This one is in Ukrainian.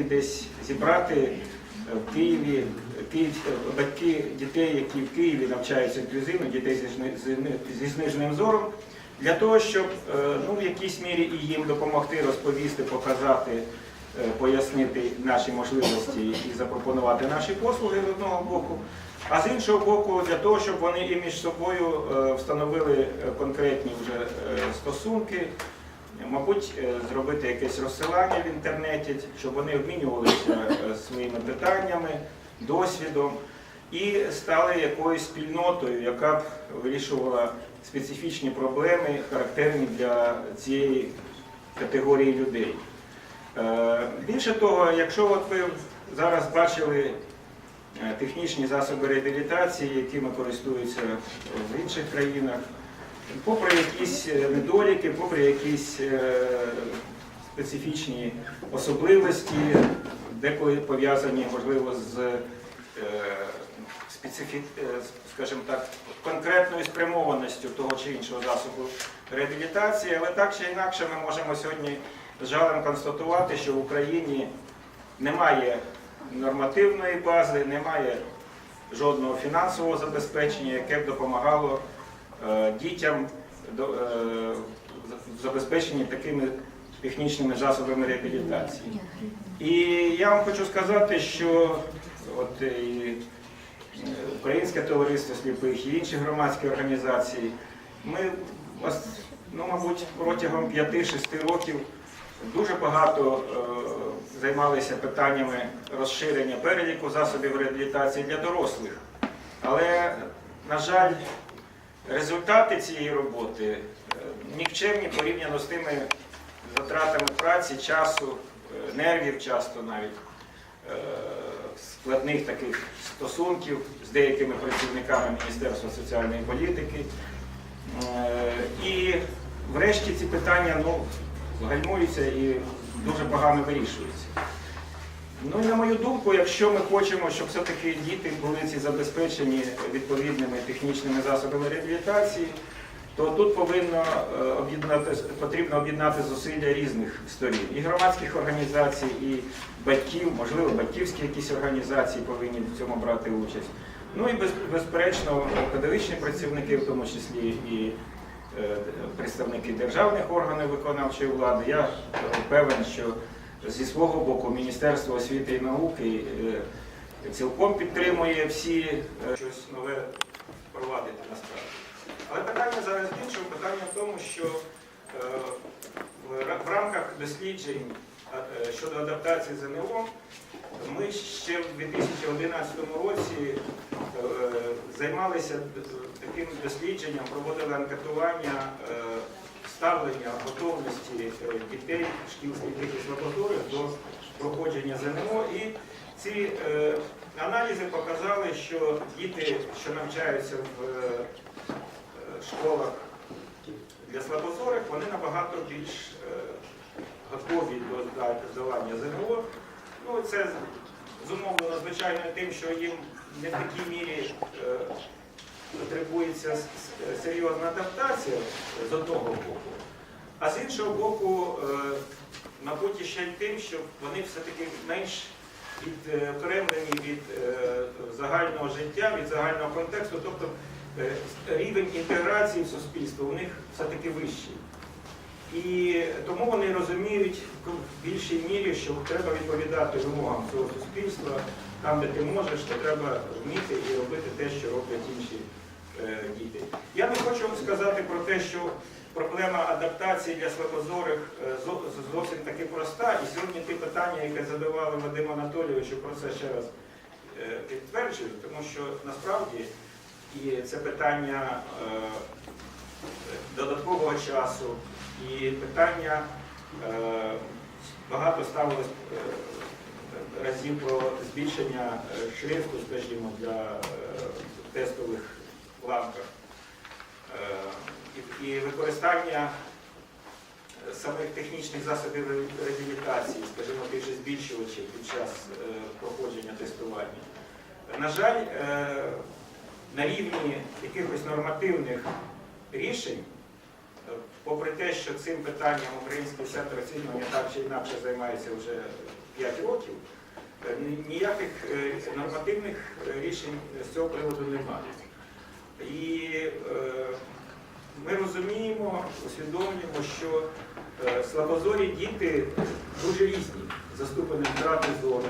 спроможні десь зібрати е, в Києві Київ, е, батьки дітей, які в Києві навчаються інклюзивно, дітей зі, зниженим зором, для того, щоб е, ну, в якійсь мірі і їм допомогти розповісти, показати, е, пояснити наші можливості і запропонувати наші послуги з одного боку. А з іншого боку, для того, щоб вони і між собою е, встановили е, конкретні вже е, стосунки, мабуть, е, зробити якесь розсилання в інтернеті, щоб вони обмінювалися е, своїми питаннями, досвідом і стали якоюсь спільнотою, яка б вирішувала специфічні проблеми, характерні для цієї категорії людей. Е, Більше того, якщо от ви зараз бачили е, технічні засоби реабілітації, якими користуються в інших країнах, попри якісь е, недоліки, попри якісь е, специфічні особливості, деколи пов'язані, можливо, з е, специфі... скажімо так, конкретною спрямованістю того чи іншого засобу реабілітації, але так чи інакше ми можемо сьогодні з жалем констатувати, що в Україні немає нормативної бази, немає жодного фінансового забезпечення, яке б допомагало дітям до- е, в забезпеченні такими технічними засобами реабілітації. І я вам хочу сказати, що от і е, Українське товариство сліпих і інші громадські організації, ми, ну, мабуть, протягом 5-6 років дуже багато е, займалися питаннями розширення переліку засобів реабілітації для дорослих. Але, на жаль, результати цієї роботи е, нікчемні порівняно з тими затратами праці, часу, е, нервів часто навіть е, складних таких стосунків з деякими працівниками Міністерства соціальної політики. І врешті ці питання ну, гальмуються і дуже погано вирішуються. Ну і на мою думку, якщо ми хочемо, щоб все-таки діти були ці забезпечені відповідними технічними засобами реабілітації, то тут повинно е, об'єднати, потрібно об'єднати зусилля різних сторін. І громадських організацій, і батьків, можливо, батьківські якісь організації повинні в цьому брати участь. Ну і безперечно, педагогічні працівники, в тому числі і е, представники державних органів виконавчої влади. Я е, певен, що зі свого боку Міністерство освіти і науки е, цілком підтримує всі е, щось нове впровадити насправді. Але питання зараз в. Питання в тому, що е, в рамках досліджень щодо адаптації ЗНО ми ще в 2011 році займалися таким дослідженням, проводили анкетування ставлення готовності е, дітей шкіл сліпих і слабозорих до проходження ЗНО. І ці е, аналізи показали, що діти, що навчаються в е, школах для слабозорих, вони набагато більш е, готові до здавання ЗНО. Ну, це зумовлено, звичайно, тим, що їм не в такій мірі е, потребується серйозна адаптація з одного боку, а з іншого боку, е, мабуть, ще й тим, що вони все-таки менш відокремлені від е, загального життя, від загального контексту, тобто е, рівень інтеграції в суспільство у них все-таки вищий. І тому вони розуміють в більшій мірі, що треба відповідати вимогам цього суспільства. Там, де ти можеш, то треба вміти і робити те, що роблять інші е, діти. Я не хочу сказати про те, що проблема адаптації для слабозорих е, зовсім таки проста. І сьогодні ті питання, яке задавали Вадиму Анатолійовичу, про це ще раз е, підтверджую, тому що насправді і це питання е, додаткового часу і питання е, багато ставилось е, разів про збільшення е, шрифту, скажімо, для е, тестових ламках. Е, і- використання самих технічних засобів реабілітації, скажімо, тих же збільшувачів під час проходження тестування. На жаль, на рівні якихось нормативних рішень попри те, що цим питанням український сектор оцінювання так чи інакше займається вже 5 років, е, ніяких е, нормативних е, рішень з цього приводу немає. І ми розуміємо, усвідомлюємо, що слабозорі діти дуже різні за ступенем втрати зору,